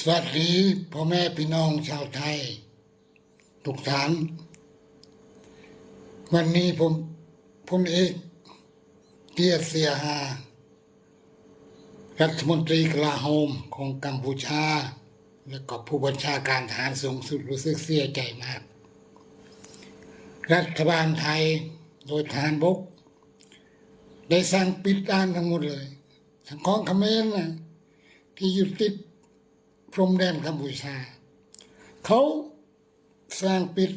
สวัสดีพ่อแม่พี่น้องชาวไทย ทุกท่าน วันนี้ผมพลเอกเกียเสียหา รัฐมนตรีกลาโหมของกัมพูชา และก็ผู้บัญชาการทหารสูงสุดรู้สึกเสียใจมาก รัฐบาลไทยโดยทหารบก ได้สั่งปิดด้านทั้งหมดเลย ทั้งของเขมรนะที่อยู่ติด พรมแดนกัมพูชา เขาสร้างปิด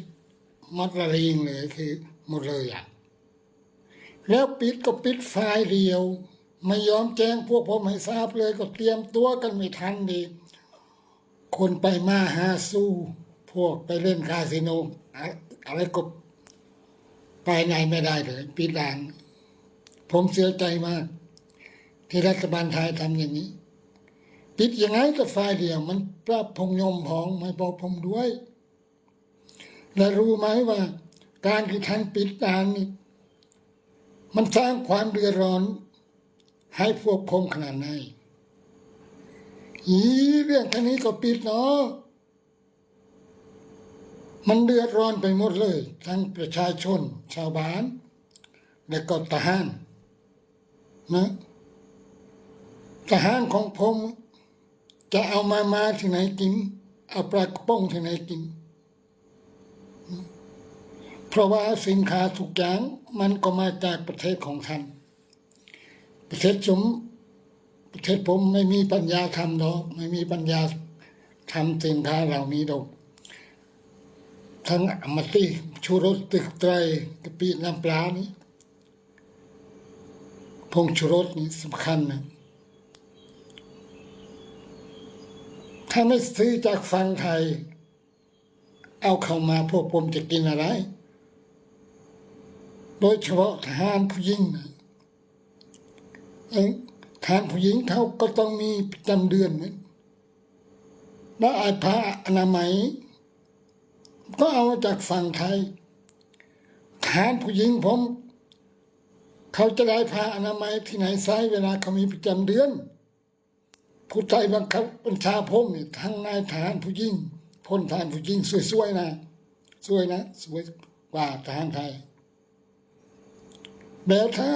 มัดละลิงเลยคือหมดเลยอะแล้วปิดก็ปิดไฟเดียว ไม่ยอมแจ้งพวกผมให้ทราบเลยก็เตรียมตัวกันไม่ทันดี คนไปมาหาสู้ พวกไปเล่นคาสิโนอะอะไรก็ไปไหนไม่ได้เลย ปิดด่าน ผมเสียใจมาก ที่รัฐบาลไทยทำอย่างนี้ ปิดยังไงก็ฝ่ายเดียว มันปรับพงยมพองไม่บอกผมด้วย และรู้ไหมว่า การที่ท่านปิดด่านนี่มันสร้างความเดือดร้อน ให้พวกผมขนาดไหนอีเรื่องแค่นี้ก็ปิดเนาะมันเดือดร้อนไปหมดเลย ทั้งประชาชน ชาวบ้าน และก็ทหารนะทหารของผม จะเอามามาที่ไหนกิน เอาปลากระป๋องที่ไหนกิน เพราะว่าสินค้าทุกอย่างมันก็มาจากประเทศของท่าน ประเทศผมประเทศผมไม่มีปัญญาทำดอกไม่มีปัญญาทำสินค้าเหล่านี้ดอกทั้งอมติชูรสตึกไตรกะปิน้ำปลานี่พงชูรสนี่สำคัญนะ ถ้าไม่ซื้อจากฝั่งไทย เอาเข้ามาพวกผมจะกินอะไร โดยเฉพาะทหารผู้หญิงนะเอ้ยทหารผู้หญิงเขาก็ต้องมีประจำเดือนเนะแล้วไอ้ผ้าอนามัย ก็เอามาจากฝั่งไทยทหารผู้หญิงผม เขาจะได้ผ้าอนามัยที่ไหนใช้เวลาเขามีประจำเดือน ผู้ใจบังคับบัญชาผมนี่ทั้งนายทหารผู้หญิงพลทหารผู้หญิงสวยๆนะสวยนะสวยกว่าทหารไทยแล้วถ้า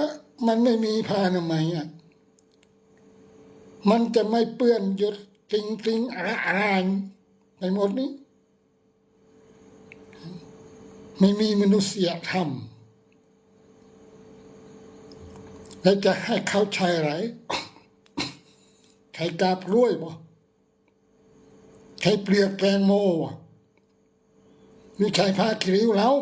มันไม่มีผ้าอนามัยอะมันจะไม่เปื้อนหยดติงติงอะไรอะไรไปหมดนี้ ไม่มีมนุษยธรรมแล้วจะให้เขาใช้อะไร ใครกาบกล้วยบ่ใครเปลือกแตงโมบ่มีใครผ้าคิริวแล้ว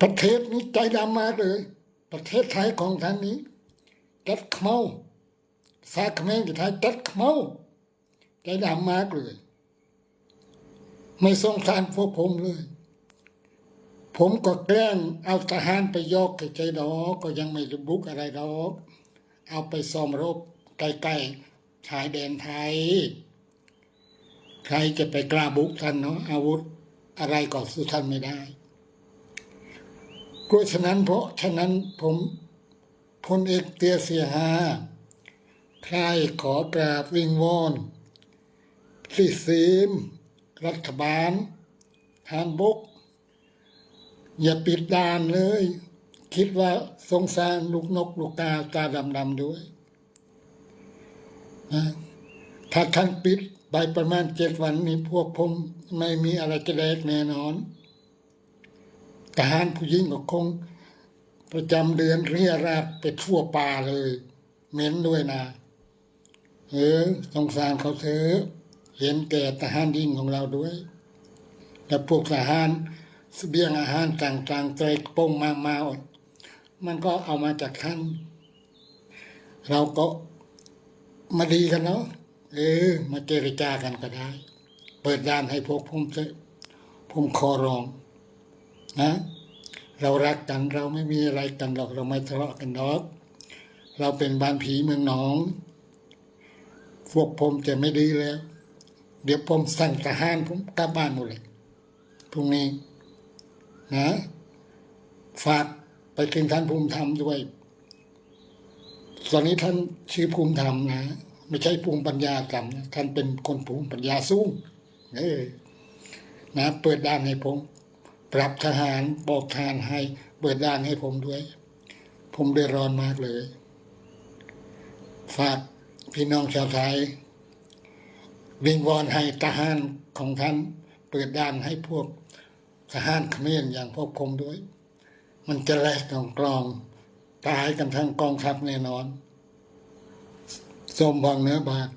ประเทศนี้ใจดำมาเลย ประเทศไทยของท่านนี้จัดขเมาสาขเมงที่ไทยจัดขเมาใจดำมากเลย ไม่สงสารพวกผมเลยผมก็แกล้งเอาทหารไปยอกใจดอกก็ยังไม่ระบุกอะไรดอก เอาไปซ้อมรบใกล้ๆชายแดนไทย ใครจะไปกล้าบุกท่านเนาะอาวุธอะไรก็สู้ท่านไม่ได้เพราะฉะนั้นเพราะฉะนั้นผมพลเอกเตียเสียหาใครขอกราบวิงวอนที่ซีม รัฐบาลทานบก อย่าปิดด่านเลย คิดว่าสงสารลูกนกลูกกาตาดำๆด้วยนะถ้าท่านปิดไปประมาณเจ็ดวันนี้พวกผมไม่มีอะไรจะแลกแน่นอนทหารผู้หญิงก็คง ประจำเดือนเรียราดไปทั่วป่าเลย เหม็นด้วยนะ เออสงสารเขาเถอะเห็นแก่ทหารยิ่งของเราด้วย และพวกทหารเสบียงอาหารต่างๆเตรกปงมามา มันก็เอามาจากท่าน เราก็มาดีกันเนาะเออ มาเจรจากันก็ได้ เปิดด้านให้พวกผมเถอะผมขอร้อง นะ เรารักกันเราไม่มีอะไรกันหรอกเราไม่ทะเลาะกันหรอกเราเป็นบ้านผีเมืองหนอง พวกผมจะไม่ดีแล้ว เดี๋ยวผมสั่งทหารผมกลับบ้านหมดเลยพรุ่งนี้ นะ ฝาก ไปถึงท่านภูมิธรรมด้วย ตอนนี้ท่านชื่อภูมิธรรมนะไม่ใช่ภูมิปัญญาต่ำนะท่านเป็นคนภูมิปัญญาสูงเออนะเปิดด้านให้ผม ปรับทหารบอกทารให้ เปิดด้านให้ผมด้วย ผมเดือดร้อนมากเลย ฝากพี่น้องชาวไทยวิงวอนให้ทหารของท่าน เปิดด้านให้พวกทหารเขมรอย่างพวกผมด้วย มันจะแลกกองกลอง ตายกันทั้งกองทัพแน่นอน สมบังเนื้อบาท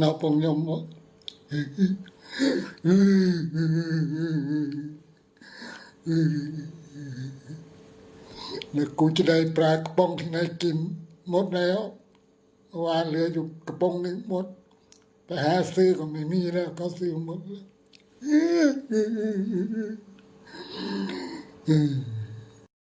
นอปงยมหมดแล้วกูจะได้ปลากระป๋องที่ไหนกิน หมดแล้วเมื่อวานเหลืออยู่กระป๋องหนึ่งหมดไปหาซื้อก็ไม่มีแล้วเขาซื้อหมดแล้ว